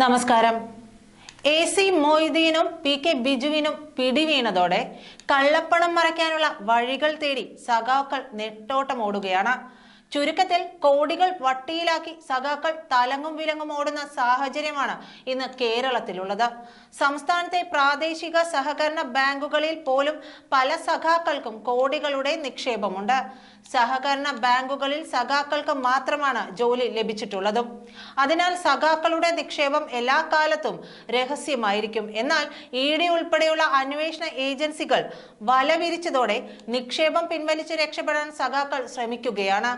നമസ്കാരം. A C മൊയ്തീനും P K ബിജുവിനും പിടിവീണതോടെ കള്ളപ്പണം മറയ്ക്കാനുള്ള വഴികൾ തേടി സഖാക്കൾ നെട്ടോട്ടമോടുകയാണ് ചുരുക്കത്തിൽ കോടികൾ വട്ടിയിലാക്കി സഖാക്കൾ തലങ്ങും വിലങ്ങും ഓടുന്ന സാഹചര്യമാണ് ഇന്ന് കേരളത്തിലുള്ളത്. സംസ്ഥാനത്തെ പ്രാദേശിക സഹകരണ ബാങ്കുകളിൽ പോലും പല സഖാക്കൾക്കും കോടികളുടെ നിക്ഷേപമുണ്ട്. സഹകരണ ബാങ്കുകളിൽ സഖാക്കൾക്ക് മാത്രമാണ് ജോലി ലഭിച്ചിട്ടുള്ളതും. അതിനാൽ സഖാക്കളുടെ നിക്ഷേപം എല്ലാ കാലത്തും രഹസ്യമായിരിക്കും. എന്നാൽ ഇ ഡി ഉൾപ്പെടെയുള്ള അന്വേഷണ ഏജൻസികൾ വല വിരിച്ചതോടെ നിക്ഷേപം പിൻവലിച്ച് രക്ഷപ്പെടാൻ സഖാക്കൾ ശ്രമിക്കുകയാണ്.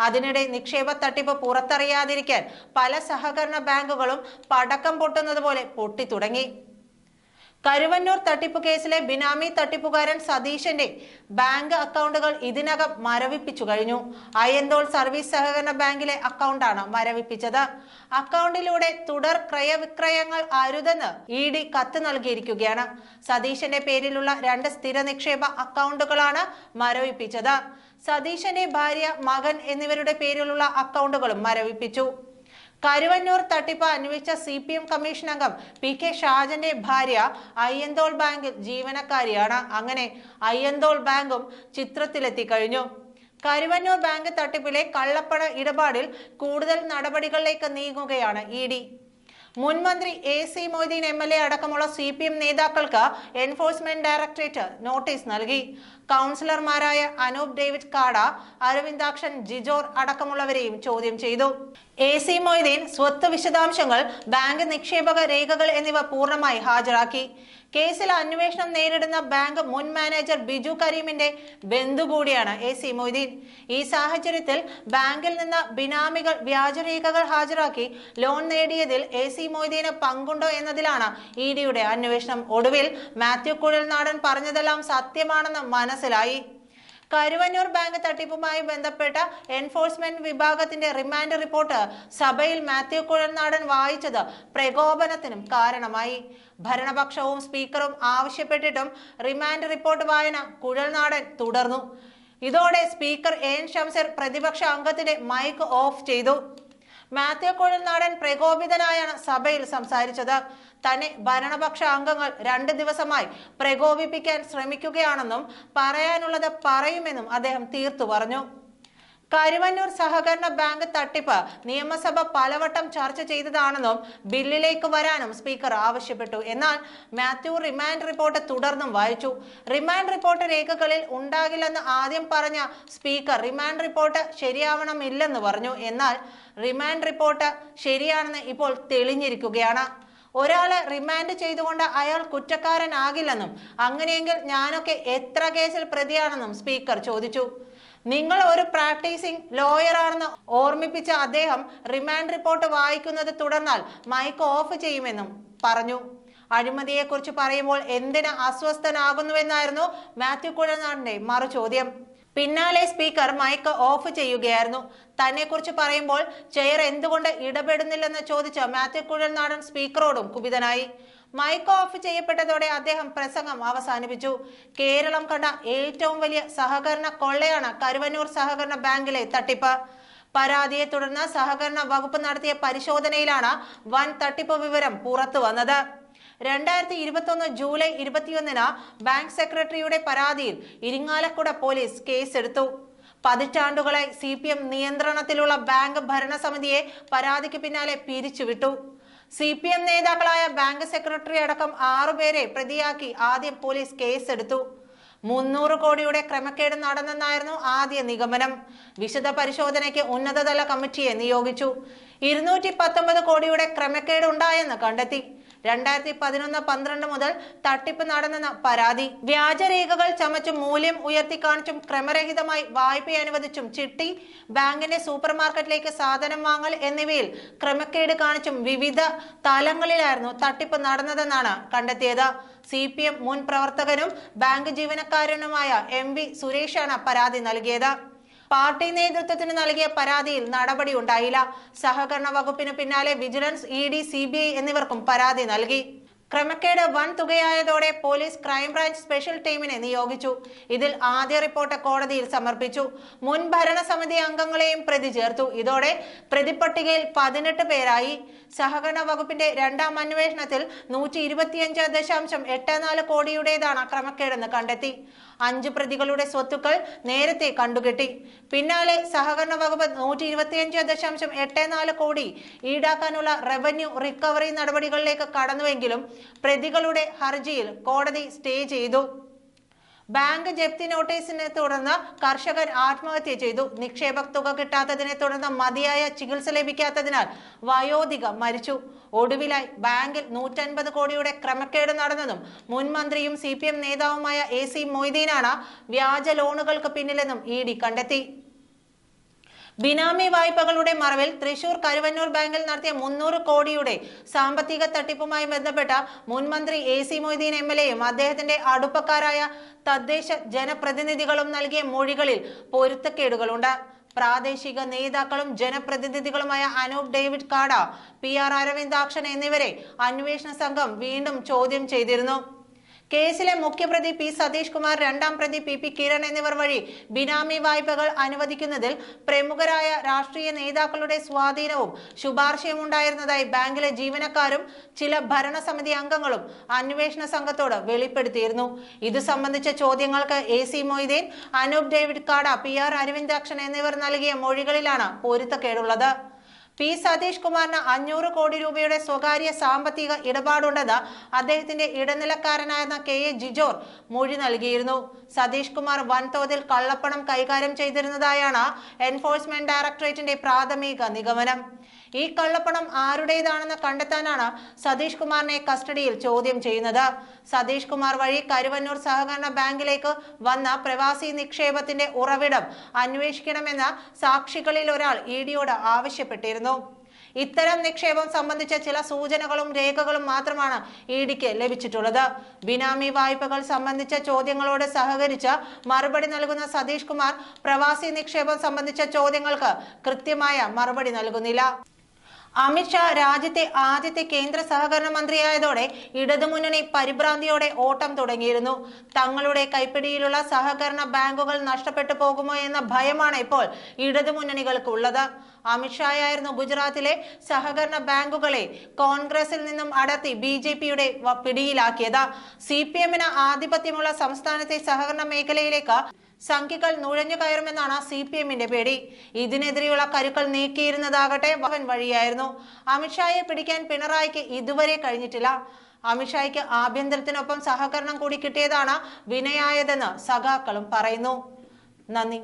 അതിനിടെ നിക്ഷേപ തട്ടിപ്പ് പുറത്തറിയാതിരിക്കാൻ പല സഹകരണ ബാങ്കുകളും പടക്കം പൊട്ടുന്നത് പോലെ പൊട്ടിത്തുടങ്ങി. കരുവന്നൂർ തട്ടിപ്പ് കേസിലെ ബിനാമി തട്ടിപ്പുകാരൻ സതീശന്റെ ബാങ്ക് അക്കൗണ്ടുകൾ ഇതിനകം മരവിപ്പിച്ചു കഴിഞ്ഞു. അയ്യന്തോൾ സർവീസ് സഹകരണ ബാങ്കിലെ അക്കൗണ്ടാണ് മരവിപ്പിച്ചത്. അക്കൗണ്ടിലൂടെ തുടർ ക്രയവിക്രയങ്ങൾ അരുതെന്ന് ഇ ഡി കത്ത് നൽകിയിരിക്കുകയാണ്. സതീശന്റെ പേരിലുള്ള രണ്ട് സ്ഥിര നിക്ഷേപ അക്കൗണ്ടുകളാണ് മരവിപ്പിച്ചത്. സതീശന്റെ ഭാര്യ മകൻ എന്നിവരുടെ പേരിലുള്ള അക്കൗണ്ടുകളും മരവിപ്പിച്ചു. കരുവന്നൂർ തട്ടിപ്പ് അന്വേഷിച്ച സി പി എം കമ്മീഷൻ അംഗം പി കെ ഷാജന്റെ ഭാര്യ അയ്യന്തോൾ ബാങ്കിൽ ജീവനക്കാരിയാണ്. അങ്ങനെ അയ്യന്തോൾ ബാങ്കും ചിത്രത്തിലെത്തി കഴിഞ്ഞു കരുവന്നൂർ ബാങ്ക് തട്ടിപ്പിലെ കള്ളപ്പണ ഇടപാടിൽ കൂടുതൽ നടപടികളിലേക്ക് നീങ്ങുകയാണ് ഇ മുൻ മന്ത്രി A C Moideen M L A അടക്കമുള്ള സി പി എം നേതാക്കൾക്ക് എൻഫോഴ്സ്മെന്റ് ഡയറക്ടറേറ്റ് നോട്ടീസ് നൽകി. കൗൺസിലർമാരായ അനൂപ് ഡേവിഡ് കാട അരവിന്ദാക്ഷൻ ജിജോർ അടക്കമുള്ളവരെയും ചോദ്യം ചെയ്തു. എ സി മൊയ്തീൻ സ്വത്ത് വിശദാംശങ്ങൾ ബാങ്ക് നിക്ഷേപക രേഖകൾ എന്നിവ പൂർണമായി ഹാജരാക്കി. കേസിൽ അന്വേഷണം നേരിടുന്ന ബാങ്ക് മുൻ മാനേജർ ബിജു കരീമിന്റെ ബന്ധു കൂടിയാണ് എ സി മൊയ്തീൻ. ഈ സാഹചര്യത്തിൽ ബാങ്കിൽ നിന്ന് ബിനാമികൾ വ്യാജരേഖകൾ ഹാജരാക്കി ലോൺ നേടിയതിൽ എ സി മൊയ്തീന് പങ്കുണ്ടോ എന്നതിലാണ് ഇ ഡിയുടെ അന്വേഷണം. ഒടുവിൽ മാത്യു കുഴൽനാടൻ പറഞ്ഞതെല്ലാം സത്യമാണെന്ന് മനസ്സിലായി. കരുവന്നൂർ ബാങ്ക് തട്ടിപ്പുമായി ബന്ധപ്പെട്ട എൻഫോഴ്സ്മെന്റ് വിഭാഗത്തിന്റെ റിമാൻഡ് റിപ്പോർട്ട് സഭയിൽ മാത്യു കുഴൽനാടൻ വായിച്ചത് പ്രകോപനത്തിനും കാരണമായി. ഭരണപക്ഷവും സ്പീക്കറും ആവശ്യപ്പെട്ടിട്ടും റിമാൻഡ് റിപ്പോർട്ട് വായന കുഴൽനാടൻ തുടർന്നു. ഇതോടെ സ്പീക്കർ എൻ ഷംസർ പ്രതിപക്ഷ അംഗത്തിന്റെ മൈക്ക് ഓഫ് ചെയ്തു. മാത്യു കുഴൽനാടൻ പ്രകോപിതനായാണ് സഭയിൽ സംസാരിച്ചത്. തന്നെ ഭരണപക്ഷ അംഗങ്ങൾ രണ്ട് ദിവസമായി പ്രകോപിപ്പിക്കാൻ ശ്രമിക്കുകയാണെന്നും പറയാനുള്ളത് പറയുമെന്നും അദ്ദേഹം തീർത്തു പറഞ്ഞു. കരുവന്നൂർ സഹകരണ ബാങ്ക് തട്ടിപ്പ് നിയമസഭ പലവട്ടം ചർച്ച ചെയ്തതാണെന്നും ബില്ലിലേക്ക് വരാനും സ്പീക്കർ ആവശ്യപ്പെട്ടു. എന്നാൽ മാത്യു റിമാൻഡ് റിപ്പോർട്ട് തുടർന്നും വായിച്ചു. റിമാൻഡ് റിപ്പോർട്ട് രേഖകളിൽ ഉണ്ടാകില്ലെന്ന് ആദ്യം പറഞ്ഞ സ്പീക്കർ റിമാൻഡ് റിപ്പോർട്ട് ശരിയാവണമില്ലെന്ന് പറഞ്ഞു. എന്നാൽ റിമാൻഡ് റിപ്പോർട്ട് ശരിയാണെന്ന് ഇപ്പോൾ തെളിഞ്ഞിരിക്കുകയാണ്. ഒരാളെ റിമാൻഡ് ചെയ്തുകൊണ്ട് അയാൾ കുറ്റക്കാരനാകില്ലെന്നും അങ്ങനെയെങ്കിൽ ഞാനൊക്കെ എത്ര കേസിൽ പ്രതിയാണെന്നും സ്പീക്കർ ചോദിച്ചു. നിങ്ങൾ ഒരു പ്രാക്ടീസിംഗ് ലോയർ ആണെന്ന് ഓർമ്മിപ്പിച്ച അദ്ദേഹം റിമാൻഡ് റിപ്പോർട്ട് വായിക്കുന്നത് തുടർന്നാൽ മൈക്ക് ഓഫ് ചെയ്യുമെന്നും പറഞ്ഞു. അഴിമതിയെക്കുറിച്ച് പറയുമ്പോൾ എന്തിന് അസ്വസ്ഥനാകുന്നുവെന്നായിരുന്നു മാത്യു കുഴനാടിന്റെ മറു ചോദ്യം പിന്നാലെ സ്പീക്കർ മൈക്ക് ഓഫ് ചെയ്യുകയായിരുന്നു. തന്നെ കുറിച്ച് പറയുമ്പോൾ ചെയർ എന്തുകൊണ്ട് ഇടപെടുന്നില്ലെന്ന് ചോദിച്ച മാത്യു കുഴൽനാടൻ സ്പീക്കറോടും കുപിതനായി. മൈക്ക് ഓഫ് ചെയ്യപ്പെട്ടതോടെ അദ്ദേഹം പ്രസംഗം അവസാനിപ്പിച്ചു. കേരളം കണ്ട ഏറ്റവും വലിയ സഹകരണ കൊള്ളയാണ് കരുവന്നൂർ സഹകരണ ബാങ്കിലെ തട്ടിപ്പ്. പരാതിയെ തുടർന്ന് സഹകരണ വകുപ്പ് നടത്തിയ പരിശോധനയിലാണ് വൻ തട്ടിപ്പ് വിവരം പുറത്തു വന്നത്. രണ്ടായിരത്തി ഇരുപത്തൊന്ന് ജൂലൈ ഇരുപത്തിയൊന്നിന് ബാങ്ക് സെക്രട്ടറിയുടെ പരാതിയിൽ ഇരിങ്ങാലക്കുട പോലീസ് കേസെടുത്തു. പതിറ്റാണ്ടുകളായി സി പി എം നിയന്ത്രണത്തിലുള്ള ബാങ്ക് ഭരണസമിതിയെ പരാതിക്ക് പിന്നാലെ പിരിച്ചുവിട്ടു. സി പി എം നേതാക്കളായ ബാങ്ക് സെക്രട്ടറി അടക്കം ആറുപേരെ പ്രതിയാക്കി ആദ്യം പോലീസ് കേസെടുത്തു. മുന്നൂറ് കോടിയുടെ ക്രമക്കേട് നടന്നെന്നായിരുന്നു ആദ്യ നിഗമനം. വിശദ പരിശോധനയ്ക്ക് ഉന്നതതല കമ്മിറ്റിയെ നിയോഗിച്ചു. ഇരുന്നൂറ്റി പത്തൊമ്പത് കോടിയുടെ ക്രമക്കേട് ഉണ്ടായെന്ന് കണ്ടെത്തി. രണ്ടായിരത്തി പതിനൊന്ന് പന്ത്രണ്ട് മുതൽ തട്ടിപ്പ് നടന്നെന്ന പരാതി. വ്യാജരേഖകൾ ചമച്ചും മൂല്യം ഉയർത്തി കാണിച്ചും ക്രമരഹിതമായി വായ്പ അനുവദിച്ചും ചിട്ടി ബാങ്കിന്റെ സൂപ്പർ മാർക്കറ്റിലേക്ക് സാധനം വാങ്ങൽ എന്നിവയിൽ ക്രമക്കേട് കാണിച്ചും വിവിധ തലങ്ങളിലായിരുന്നു തട്ടിപ്പ് നടന്നതെന്നാണ് കണ്ടെത്തിയത്. സി പി എം മുൻ പ്രവർത്തകനും ബാങ്ക് ജീവനക്കാരനുമായ എം വി സുരേഷാണ് പരാതി നൽകിയത്. പാർട്ടി നേതൃത്വത്തിന് നൽകിയ പരാതിയിൽ നടപടി ഉണ്ടായില്ല സഹകരണ വകുപ്പിന് പിന്നാലെ വിജിലൻസ് ഇ ഡി എന്നിവർക്കും പരാതി നൽകി. ക്രമക്കേട് വൻ തുകയായതോടെ പോലീസ് ക്രൈംബ്രാഞ്ച് സ്പെഷ്യൽ ടീമിനെ നിയോഗിച്ചു. ഇതിൽ ആദ്യ റിപ്പോർട്ട് കോടതിയിൽ സമർപ്പിച്ചു. മുൻ ഭരണസമിതി അംഗങ്ങളെയും പ്രതി ചേർത്തു. ഇതോടെ പ്രതിപട്ടികയിൽ പതിനെട്ട് പേരായി. സഹകരണ വകുപ്പിന്റെ രണ്ടാം അന്വേഷണത്തിൽ നൂറ്റി ഇരുപത്തിയഞ്ച് ദശാംശം എട്ട് നാല് കോടിയുടേതാണ് ക്രമക്കേടെന്ന് കണ്ടെത്തി. അഞ്ച് പ്രതികളുടെ സ്വത്തുക്കൾ നേരത്തെ കണ്ടുകെട്ടി. പിന്നാലെ സഹകരണ വകുപ്പ് നൂറ്റി ഇരുപത്തിയഞ്ച് ദശാംശം എട്ട് നാല് കോടി ഈടാക്കാനുള്ള റവന്യൂ റിക്കവറി നടപടികളിലേക്ക് കടന്നുവെങ്കിലും പ്രതികളുടെ ഹർജിയിൽ കോടതി സ്റ്റേ ചെയ്തു. ബാങ്ക് ജപ്തി നോട്ടീസിനെ തുടർന്ന് കർഷകർ ആത്മഹത്യ ചെയ്തു. നിക്ഷേപ തുക കിട്ടാത്തതിനെ തുടർന്ന് മതിയായ ചികിത്സ ലഭിക്കാത്തതിനാൽ വയോധിക മരിച്ചു. ഒടുവിലായി ബാങ്കിൽ നൂറ്റൻപത് കോടിയുടെ ക്രമക്കേട് നടന്നതും മുൻ മന്ത്രിയും സി പി എം നേതാവുമായ എ സി മൊയ്തീനാണ് വ്യാജ ലോണുകൾക്ക് പിന്നിലെന്നും ഇ ഡി കണ്ടെത്തി. ബിനാമി വായ്പകളുടെ മറവിൽ തൃശൂർ കരുവന്നൂർ ബാങ്കിൽ നടത്തിയ മുന്നൂറ് കോടിയുടെ സാമ്പത്തിക തട്ടിപ്പുമായി ബന്ധപ്പെട്ട മുൻമന്ത്രി A C Moideen M L എയും അദ്ദേഹത്തിന്റെ അടുപ്പക്കാരായ തദ്ദേശ ജനപ്രതിനിധികളും നൽകിയ മൊഴികളിൽ പൊരുത്തക്കേടുകളുണ്ട്. പ്രാദേശിക നേതാക്കളും ജനപ്രതിനിധികളുമായ Anoop David Kada P R Aravindakshan എന്നിവരെ അന്വേഷണ സംഘം വീണ്ടും ചോദ്യം ചെയ്തിരുന്നു. കേസിലെ മുഖ്യപ്രതി പി സതീഷ് കുമാർ രണ്ടാം പ്രതി പി പി കിരൺ എന്നിവർ വഴി ബിനാമി വായ്പകൾ അനുവദിക്കുന്നതിൽ പ്രമുഖരായ രാഷ്ട്രീയ നേതാക്കളുടെ സ്വാധീനവും ശുപാർശയും ഉണ്ടായിരുന്നതായി ബാങ്കിലെ ജീവനക്കാരും ചില ഭരണസമിതി അംഗങ്ങളും അന്വേഷണ സംഘത്തോട് വെളിപ്പെടുത്തിയിരുന്നു. ഇത് സംബന്ധിച്ച ചോദ്യങ്ങൾക്ക് A C Moideen Anoop David Kada P R Aravindakshan എന്നിവർ നൽകിയ മൊഴികളിലാണ് പൊരുത്തക്കേടുള്ളത്. പി സതീഷ് കുമാറിന് അഞ്ഞൂറ് കോടി രൂപയുടെ സ്വകാര്യ സാമ്പത്തിക ഇടപാടുണ്ടെന്ന് അദ്ദേഹത്തിന്റെ ഇടനിലക്കാരനായിരുന്ന കെ എ ജിജോർ മൊഴി നൽകിയിരുന്നു. സതീഷ് കുമാർ വൻതോതിൽ കള്ളപ്പണം കൈകാര്യം ചെയ്തിരുന്നതായാണ് എൻഫോഴ്സ്മെന്റ് ഡയറക്ടറേറ്റിന്റെ പ്രാഥമിക നിഗമനം. ഈ കള്ളപ്പണം ആരുടേതാണെന്ന് കണ്ടെത്താനാണ് സതീഷ് കുമാറിനെ കസ്റ്റഡിയിൽ ചോദ്യം ചെയ്യുന്നത്. സതീഷ് കുമാർ വഴി കരുവന്നൂർ സഹകരണ ബാങ്കിലേക്ക് വന്ന പ്രവാസി നിക്ഷേപത്തിന്റെ ഉറവിടം അന്വേഷിക്കണമെന്ന് സാക്ഷികളിൽ ഒരാൾ ഇ ഡിയോട് ആവശ്യപ്പെട്ടിരുന്നു. ഇത്തരം നിക്ഷേപം സംബന്ധിച്ച ചില സൂചനകളും രേഖകളും മാത്രമാണ് ഇ ഡിക്ക് ലഭിച്ചിട്ടുള്ളത്. ബിനാമി വായ്പകൾ സംബന്ധിച്ച ചോദ്യങ്ങളോട് സഹകരിച്ച് മറുപടി നൽകുന്ന സതീഷ് കുമാർ പ്രവാസി നിക്ഷേപം സംബന്ധിച്ച ചോദ്യങ്ങൾക്ക് കൃത്യമായ മറുപടി നൽകുന്നില്ല. അമിത്ഷാ രാജ്യത്തെ ആദ്യത്തെ കേന്ദ്ര സഹകരണ മന്ത്രിയായതോടെ ഇടതുമുന്നണി പരിഭ്രാന്തിയോടെ ഓട്ടം തുടങ്ങിയിരുന്നു. തങ്ങളുടെ കൈപ്പിടിയിലുള്ള സഹകരണ ബാങ്കുകൾ നഷ്ടപ്പെട്ടു പോകുമോ എന്ന ഭയമാണ് ഇപ്പോൾ ഇടതുമുന്നണികൾക്ക് ഉള്ളത് അമിത്ഷായായിരുന്നു ഗുജറാത്തിലെ സഹകരണ ബാങ്കുകളെ കോൺഗ്രസിൽ നിന്നും അടർത്തി ബി ജെ പിയുടെ പിടിയിലാക്കിയത്. സി പി എമ്മിന് ആധിപത്യമുള്ള സംസ്ഥാനത്തെ സഹകരണ മേഖലയിലേക്ക് സംഖ്യകൾ നുഴഞ്ഞു കയറുമെന്നാണ് സി പി എമ്മിന്റെ പേടി. ഇതിനെതിരെയുള്ള കരുക്കൾ നീക്കിയിരുന്നതാകട്ടെ വഹൻ വഴിയായിരുന്നു. അമിത്ഷായെ പിടിക്കാൻ പിണറായിക്ക് ഇതുവരെ കഴിഞ്ഞിട്ടില്ല. അമിത്ഷായ്ക്ക് ആഭ്യന്തരത്തിനൊപ്പം സഹകരണം കൂടി കിട്ടിയതാണ് വിനയായതെന്ന് സഖാക്കളും പറയുന്നു. നന്ദി.